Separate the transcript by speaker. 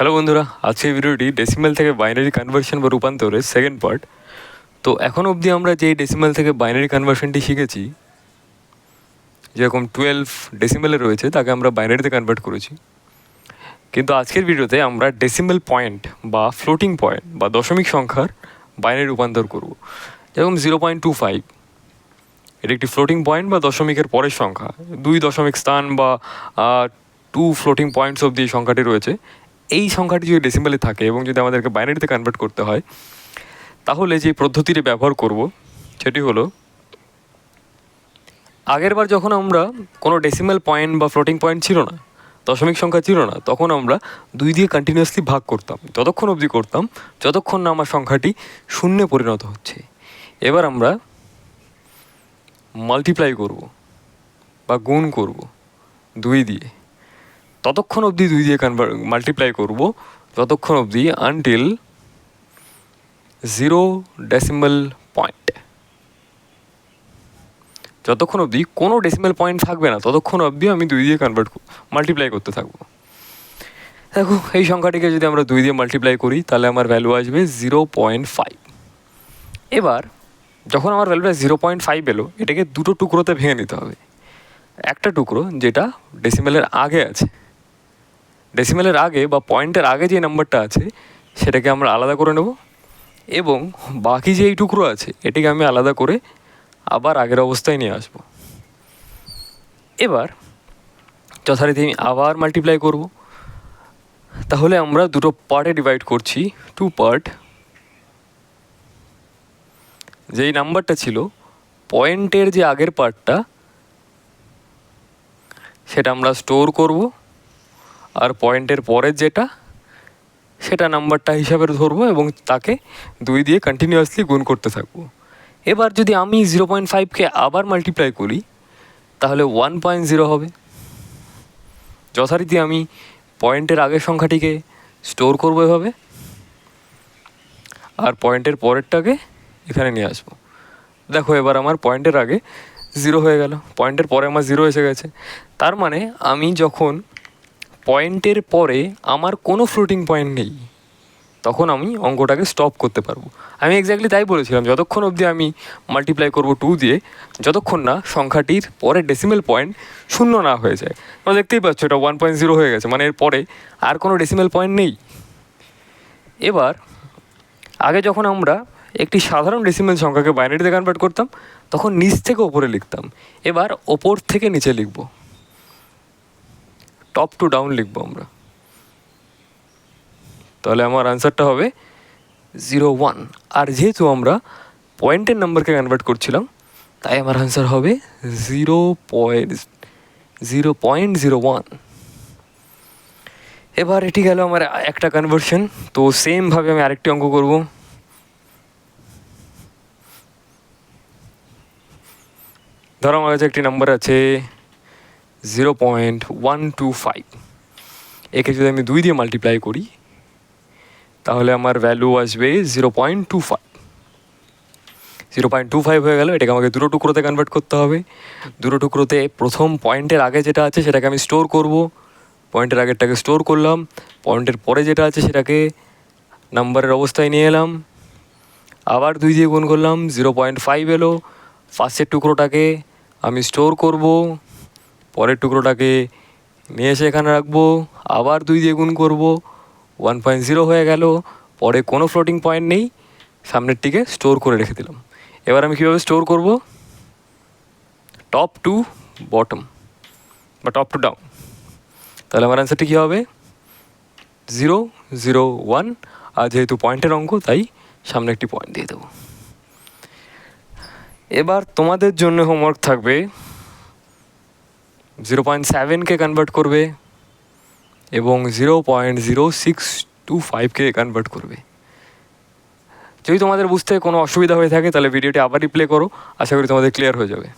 Speaker 1: Hello বন্ধুরা আজকের ভিডিওটি ডেসিমেল থেকে বাইনারি কনভার্সন বা রূপান্তরের সেকেন্ড পার্ট তো এখন অবধি আমরা যে ডেসিমেল থেকে বাইনারি কনভার্সনটি শিখেছি, যেরকম টুয়েলভ ডেসিমেলে রয়েছে, তাকে আমরা বাইনারিতে কনভার্ট করেছি। কিন্তু আজকের ভিডিওতে আমরা ডেসিমেল পয়েন্ট বা ফ্লোটিং পয়েন্ট বা দশমিক সংখ্যার বাইনারি রূপান্তর করব। যেরকম জিরো পয়েন্ট টু ফাইভ এটি একটি ফ্লোটিং পয়েন্ট বা দশমিকের পরের সংখ্যা। দুই দশমিক স্থান বা টু ফ্লোটিং পয়েন্টস অবধি এই সংখ্যাটি রয়েছে। এই সংখ্যাটি যদি ডেসিমেলে থাকে এবং যদি আমাদেরকে বাইনারিতে কনভার্ট করতে হয়, তাহলে যে পদ্ধতিটি ব্যবহার করব, সেটি হলো, আগেরবার যখন আমরা কোনো ডেসিমেল পয়েন্ট বা ফ্লোটিং পয়েন্ট ছিল না, দশমিক সংখ্যা ছিল না, তখন আমরা দুই দিয়ে কন্টিনিউয়াসলি ভাগ করতাম। ততক্ষণ অবধি করতাম, যতক্ষণ না আমার সংখ্যাটি শূন্যে পরিণত হচ্ছে। এবার আমরা মাল্টিপ্লাই করব বা গুণ করব দুই দিয়ে। ততক্ষণ অবধি দুই দিয়ে কনভার্ট মাল্টিপ্লাই করব। ততক্ষণ অবধি আনটিল জিরো ডেসিমাল পয়েন্ট যতক্ষণ অবধি কোনো ডেসিমাল পয়েন্ট থাকবে না, ততক্ষণ অবধি আমি দুই দিয়ে কনভার্ট মাল্টিপ্লাই করতে থাকব। দেখো, এই সংখ্যাটিকে যদি আমরা দুই দিয়ে মাল্টিপ্লাই করি, তাহলে আমার ভ্যালু আসবে জিরো পয়েন্ট ফাইভ এবার, যখন আমার ভ্যালুটা জিরো পয়েন্ট ফাইভ এলো, এটাকে দুটো টুকরোতে ভেঙে নিতে হবে। একটা টুকরো যেটা ডেসিমেলের আগে আছে। ডেসিমেলের আগে বা পয়েন্টের আগে যে নাম্বারটা আছে, সেটাকে আমরা আলাদা করে নেব এবং বাকি যে এই টুকরো আছে, এটিকে আমি আলাদা করে আবার আগের অবস্থায় নিয়ে আসব। এবার যথারীতি আমি আবার মাল্টিপ্লাই করব। তাহলে আমরা দুটো পার্টে ডিভাইড করছি টু পার্ট যেই নাম্বারটা ছিল পয়েন্টের যে আগের পার্টটা সেটা আমরা স্টোর করব। আর পয়েন্টের পরের যেটা, সেটা নাম্বারটা হিসাবে ধরবো এবং তাকে দুই দিয়ে কন্টিনিউয়াসলি গুণ করতে থাকব। এবার যদি আমি জিরো পয়েন্ট ফাইভকে আবার মাল্টিপ্লাই করি, তাহলে ওয়ান পয়েন্ট জিরো হবে। যথারীতি আমি পয়েন্টের আগের সংখ্যাটিকে স্টোর করব এভাবে, আর পয়েন্টের পরেরটাকে এখানে নিয়ে আসব। দেখো এবার আমার পয়েন্টের আগে জিরো হয়ে গেল। পয়েন্টের পরে আমার জিরো এসে গেছে। তার মানে আমি যখন পয়েন্টের পরে আমার কোনো ফ্লোটিং পয়েন্ট নেই, তখন আমি অঙ্কটাকে স্টপ করতে পারব। আমি এক্স্যাক্টলি তাই বলেছিলাম, যতক্ষণ অবধি আমি মাল্টিপ্লাই করব টু দিয়ে, যতক্ষণ না সংখ্যাটির পরে ডেসিমেল পয়েন্ট শূন্য না হয়ে যায়। তোমরা দেখতেই পাচ্ছ এটা ওয়ান পয়েন্ট জিরো হয়ে গেছে মানে এর পরে আর কোনো ডেসিমেল পয়েন্ট নেই। এবার, আগে যখন আমরা একটি সাধারণ ডেসিমেল সংখ্যাকে বাইনারিতে কনভার্ট করতাম, তখন নিচ থেকে ওপরে লিখতাম। এবার ওপর থেকে নিচে লিখব। টপ টু ডাউন লিখব আমরা। তাহলে আমার আনসারটা হবে জিরো ওয়ান আর যেহেতু আমরা পয়েন্টের নাম্বারকে কনভার্ট করছিলাম, তাই আমার আনসার হবে zero point zero point zero one এবার এটি গেল আমার একটা কনভার্সন তো সেমভাবে আমি আরেকটি অঙ্ক করব। ধরো আমার কাছে একটি নাম্বার আছে zero point one two five একে যদি আমি দুই দিয়ে মাল্টিপ্লাই করি, তাহলে আমার ভ্যালু আসবে zero point two five zero point two five হয়ে গেল, এটাকে আমাকে দুটো টুকরোতে কনভার্ট করতে হবে। দুটো টুকরোতে প্রথম পয়েন্টের আগে যেটা আছে, সেটাকে আমি স্টোর করব। পয়েন্টের আগেরটাকে স্টোর করলাম। পয়েন্টের পরে যেটা আছে, সেটাকে নাম্বারের অবস্থায় নিয়ে এলাম। আবার দুই দিয়ে গুণ করলাম জিরো পয়েন্ট ফাইভ এলো। ফার্স্টের টুকরোটাকে আমি স্টোর করব। পরের টুকরোটাকে নিয়ে এসে এখানে রাখব। আবার দুই দিয়ে গুণ করব। ওয়ান পয়েন্ট জিরো হয়ে গেল। পরে কোনো ফ্লোটিং পয়েন্ট নেই। সামনেরটিকে স্টোর করে রেখে দিলাম। এবার আমি কীভাবে স্টোর করব? টপ টু বটম বা টপ টু ডাউন তাহলে আমার অ্যান্সারটি কী হবে? জিরো জিরো ওয়ান আর যেহেতু পয়েন্টের অঙ্ক, তাই সামনে একটি পয়েন্ট দিয়ে দেবো। এবার তোমাদের জন্য হোমওয়ার্ক থাকবে জিরো পয়েন্ট সেভেনকে কনভার্ট করবে এবং zero point zero six two ফাইভকে convert করবে। যদি তোমাদের বুঝতে কোনো অসুবিধা হয়ে থাকে, তাহলে ভিডিওটি আবার রিপ্লে করো। আশা করি তোমাদের ক্লিয়ার হয়ে যাবে।